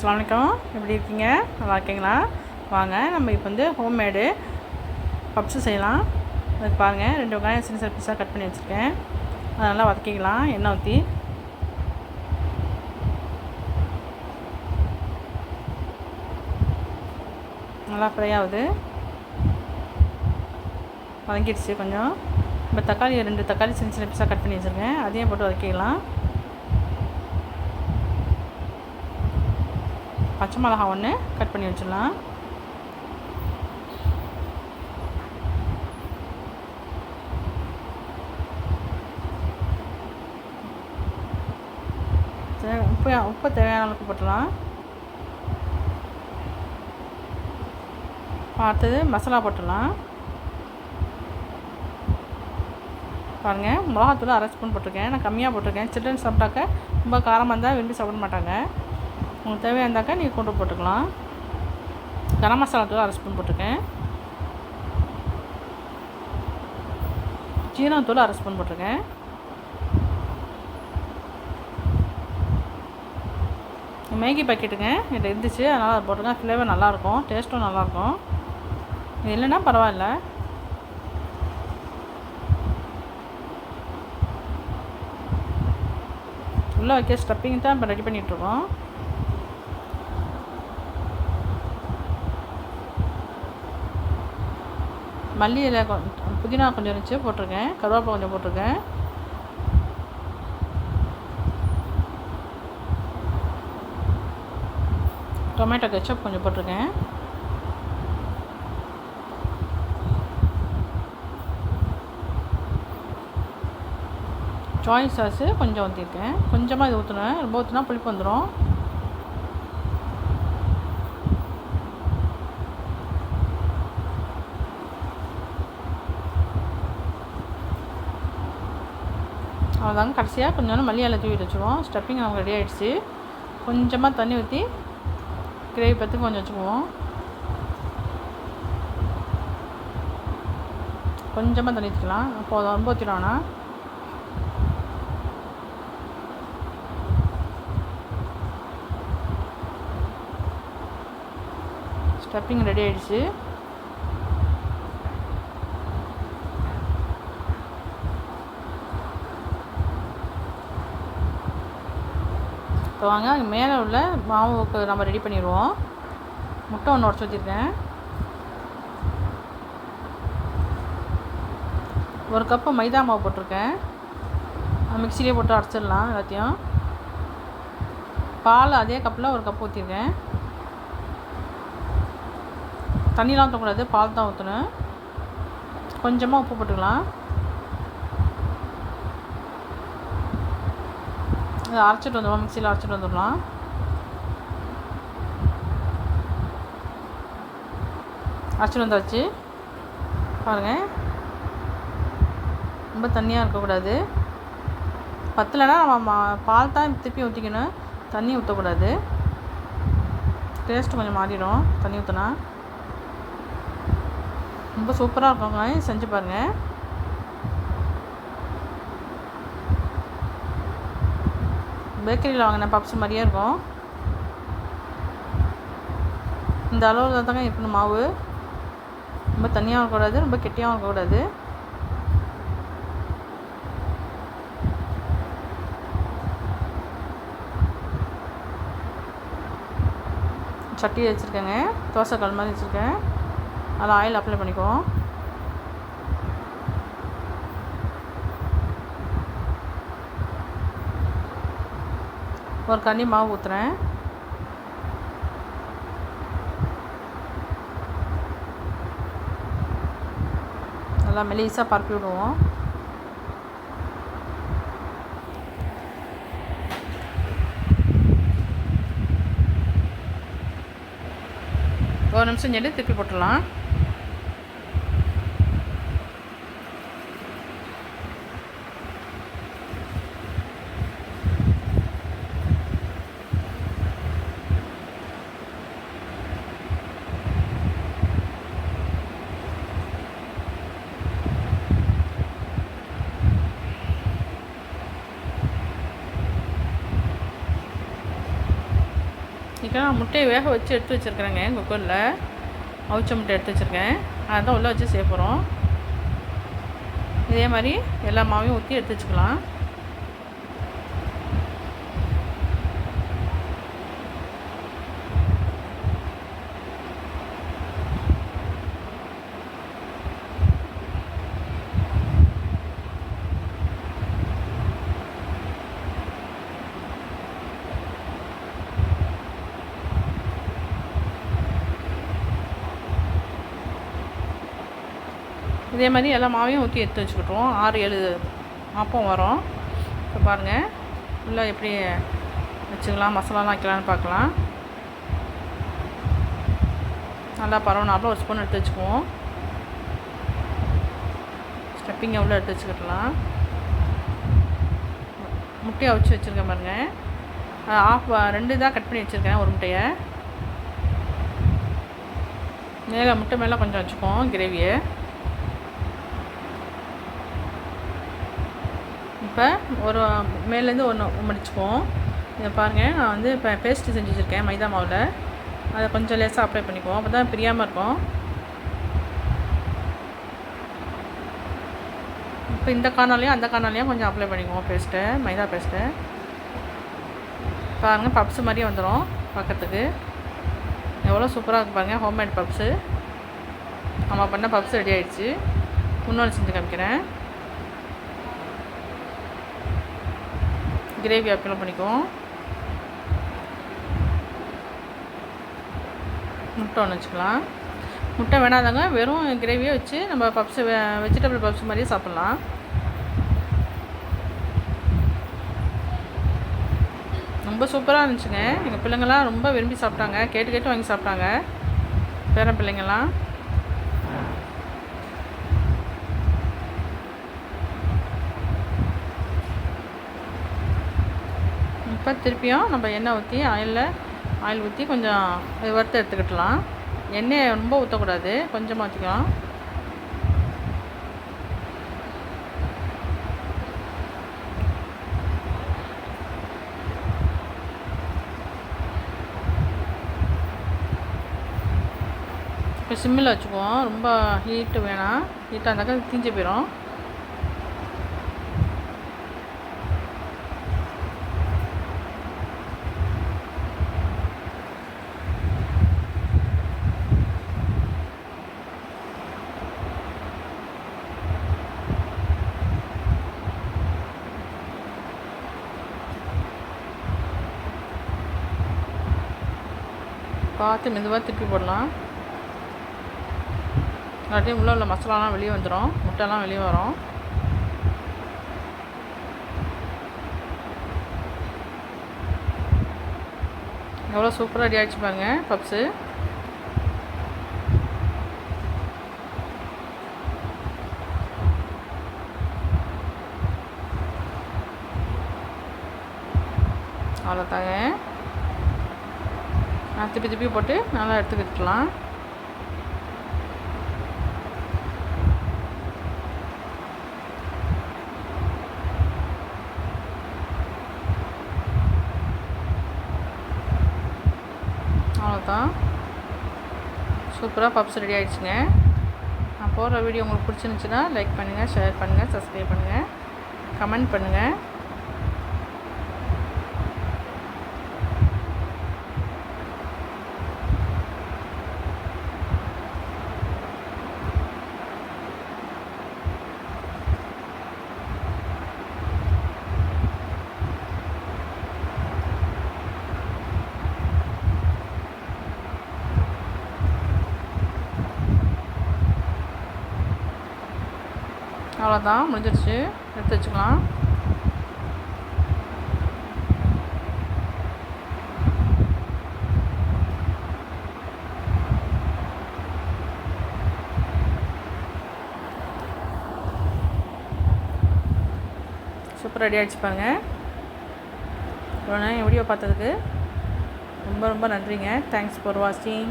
அஸ்லாம் வலைக்கம் எப்படி இருக்கீங்க? நல்லா இருக்கீங்களா? வாங்க நம்ம இப்போ வந்து ஹோம்மேடு பப்ஸு செய்யலாம். அதுக்கு பாருங்கள் ரெண்டு வெங்காயம் சின்ன சின்ன பீஸாக கட் பண்ணி வச்சுருக்கேன். அதை நல்லா வதக்கிக்கலாம். எண்ணெய் ஊற்றி நல்லா ஃப்ரை ஆகுது. வதங்கிடுச்சு கொஞ்சம். இப்போ தக்காளி ரெண்டு தக்காளி சின்ன சின்ன பீஸாக கட் பண்ணி வச்சுருக்கேன். அதையும் போட்டு வதக்கிக்கலாம். பச்சை மிளகா ஒன்று கட் பண்ணி வச்சிடலாம். உப்பு உப்பு தேவையான அளவுக்கு போட்டுடலாம். அடுத்தது மசாலா போட்டுடலாம். பாருங்கள் மிளகாத்தூள் அரை ஸ்பூன் போட்டிருக்கேன். நான் கம்மியாக போட்டிருக்கேன். சில்ட்ரன் சாப்பிட்டாக்க ரொம்ப காரமாக இருந்தால் விரும்பி சாப்பிட மாட்டாங்க. உங்களுக்கு தேவையாக இருந்தாக்கா நீங்கள் கொண்டு போட்டுக்கலாம். கரம் மசாலா தூள் அரை ஸ்பூன் போட்டிருக்கேன். ஜீரகத்தூள் அரை ஸ்பூன் போட்டிருக்கேன். மேகி பாக்கெட்டுங்க. இது இருந்துச்சு. அதனால் அதை போட்டிருக்கேன். ஃப்ளேவர் நல்லாயிருக்கும். டேஸ்ட்டும் நல்லாயிருக்கும். இது இல்லைன்னா பரவாயில்ல. உள்ளே வைக்க ஸ்டப்பிங் தான் இப்போ ரெடி பண்ணிகிட்ருக்கோம் மல்லி இலை கொஞ்சம் புதினா கொஞ்சம் இருந்துச்சு போட்டிருக்கேன். கருவேப்பிலை கொஞ்சம் போட்டிருக்கேன். டொமேட்டோ கெச்சப் கொஞ்சம் போட்டிருக்கேன். சாய் சாஸு கொஞ்சம் ஊற்றிருக்கேன் கொஞ்சமாக இது ஊற்றுனேன் ரொம்ப ஊற்றினா புளிப்பு வந்துடும் அவ்வளோதாங்க கடைசியாக கொஞ்சம் மல்லி இலை தூவி வச்சுருவோம். ஸ்டப்பிங் நமக்கு ரெடி ஆகிடுச்சு கொஞ்சமாக தண்ணி ஊற்றி கிரேவி பற்றி கொஞ்சம் வச்சுக்குவோம். கொஞ்சமாக தண்ணி ஊற்றிக்கலாம் போதும் ரொம்ப ஊற்றிடுவோண்ணா ஸ்டப்பிங் ரெடி ஆகிடுச்சு இப்போ வாங்க மேலே உள்ள மாவுக்கு நம்ம ரெடி பண்ணிடுவோம். முட்டை ஒன்று உடச்சி வச்சுருக்கேன். ஒரு கப்பு மைதா மாவு போட்டிருக்கேன். மிக்சிலே போட்டு அரைச்சிடலாம் எல்லாத்தையும். பால் அதே கப்பில் ஒரு கப் ஊற்றிருக்கேன் தண்ணிலாம் ஊற்றக்கூடாது பால் தான் ஊற்றணும் கொஞ்சமாக உப்பு போட்டுக்கலாம். இதை அரைச்சிட்டு வந்துடுவோம் மிக்சியில் அரைச்சிட்டு வந்துடலாம். அரைச்சிட்டு வந்தாச்சு. பாருங்கள் ரொம்ப தண்ணியாக இருக்கக்கூடாது. பத்தலைன்னா நம்ம மா- பால் தான் திருப்பி ஊற்றிக்கணும் தண்ணி ஊற்றக்கூடாது டேஸ்ட் கொஞ்சம் மாறிடும். தண்ணி ஊற்றினா ரொம்ப சூப்பராக இருக்கும் செஞ்சு பாருங்கள் பேக்கரியில் வாங்கின பப்ஸ் மாதிரியே இருக்கும். இந்த அளவில் தாங்க இருக்கணும் மாவு. ரொம்ப தண்ணியாகவும் இருக்கக்கூடாது ரொம்ப கெட்டியாகவும் இருக்கக்கூடாது. சட்டி வச்சுருக்கேங்க. தோசைக்கல் மாதிரி வச்சுருக்கேன். அதில் ஆயில் அப்ளை பண்ணிக்குவோம். ஒரு கண்ணி மாவு ஊற்றுறேன் நல்லா மெலிசாக பரப்பி விடுவோம். ஒரு நிமிஷம் செஞ்சு திருப்பி போட்டுடலாம். இன்றைக்கி நான் முட்டையை வேக வச்சு எடுத்து வச்சுருக்குறேங்க குக்கரில். அவிச்ச முட்டை எடுத்து வச்சுருக்கேன். அதை தான் உள்ளே வச்சு செய்ய போகிறோம் இதே மாதிரி எல்லா மாவையும் ஊற்றி எடுத்து வச்சுக்கலாம். இதே மாதிரி எல்லா மாவையும் ஊற்றி எடுத்து வச்சுக்கிட்டோம் ஆறு ஏழு அப்பம் வரும். இப்போ பாருங்கள் உள்ளே எப்படி வச்சுக்கலாம் மசாலாலாம் வைக்கலான்னு பார்க்கலாம். நல்லா பரவனாப்பில் ஒரு ஸ்பூன் எடுத்து வச்சுக்குவோம். ஸ்டெப்பிங்கை உள்ளே எடுத்து வச்சுக்கிட்டலாம் முட்டையை அவிச்சு வச்சுருக்கேன் பாருங்கள் ஆஃப் ரெண்டு தான் கட் பண்ணி வச்சுருக்கேன் ஒரு முட்டையை. மேலே முட்டை மேலே கொஞ்சம் வச்சுக்குவோம் கிரேவியை இப்போ ஒரு மேலேருந்து ஒன்று முடிச்சுக்குவோம். இதை பாருங்கள் நான் வந்து இப்போ பேஸ்ட்டு செஞ்சு வச்சுருக்கேன் மைதா மாவில். அதை கொஞ்சம் லேசாக அப்ளை பண்ணிக்குவோம். அப்போ தான் பிரியாமல் இருக்கும். இப்போ இந்த காணாலையும் அந்த காணாலையும் கொஞ்சம் அப்ளை பண்ணிக்குவோம் பேஸ்ட்டை மைதா பேஸ்ட்டு. பாருங்கள் பப்ஸ் மாதிரியே வந்துடும் பார்க்கறதுக்கு. எவ்வளோ சூப்பராக இருக்குது பாருங்கள் ஹோம்மேட் பப்ஸு. நம்ம பண்ண பப்ஸ் ரெடி ஆகிடுச்சு இன்னொன்று செஞ்சு காமிக்கிறேன். கிரேவி அப்ளை பண்ணிக்குவோம். முட்டை ஒன்று வச்சுக்கலாம். முட்டை வேணாதாங்க வெறும் கிரேவியை வச்சு நம்ம பப்ஸு வெஜிடபிள் பப்ஸ் மாதிரியே சாப்பிட்லாம். ரொம்ப சூப்பராக இருந்துச்சுங்க. எங்கள் பிள்ளைங்கள்லாம் ரொம்ப விரும்பி சாப்பிட்டாங்க. கேட்டு கேட்டு வாங்கி சாப்பிட்டாங்க. பேரன் பிள்ளைங்கள்லாம் இப்போ திருப்பியும் நம்ம எண்ணெய் ஊற்றி ஆயிலில் ஆயில் ஊற்றி கொஞ்சம் வறுத்து எடுத்துக்கிட்டலாம். எண்ணெயை ரொம்ப ஊற்றக்கூடாது கொஞ்சமாக ஊற்றிக்கலாம். இப்போ சிம்மில் வச்சுக்குவோம். ரொம்ப ஹீட்டு வேணாம். ஹீட்டாக இருந்தாக்கா தீஞ்சு போயிடும். பார்த்து மெதுவாக திருப்பி போடலாம். இல்லாட்டி உள்ளே உள்ள மசாலாலாம் வெளியே வந்துடும் முட்டைலாம் வெளியே வரும். எவ்வளோ சூப்பராக ரெடி ஆகிடுச்சு பாருங்க பப்ஸு. அவ்வளோதாங்க திருப்பி திருப்பி போட்டு நல்லா எடுத்துக்கிட்டுலாம் அவ்வளோதான் சூப்பராக பப்ஸ் ரெடி ஆகிடுச்சுங்க நான் போடுற வீடியோ உங்களுக்கு பிடிச்சிருந்துச்சுன்னா லைக் பண்ணுங்கள் ஷேர் பண்ணுங்கள் சப்ஸ்கிரைப் பண்ணுங்கள் கமெண்ட் பண்ணுங்கள் அவ்வளோதான் முடிஞ்சிருச்சு. எடுத்து வச்சுக்கலாம். சூப்பர் ரெடி ஆகிடுச்சு பாருங்க. இவ்வளோ நேரம் வீடியோ பார்த்ததுக்கு ரொம்ப ரொம்ப நன்றிங்க. தேங்க்ஸ் ஃபார் வாட்சிங்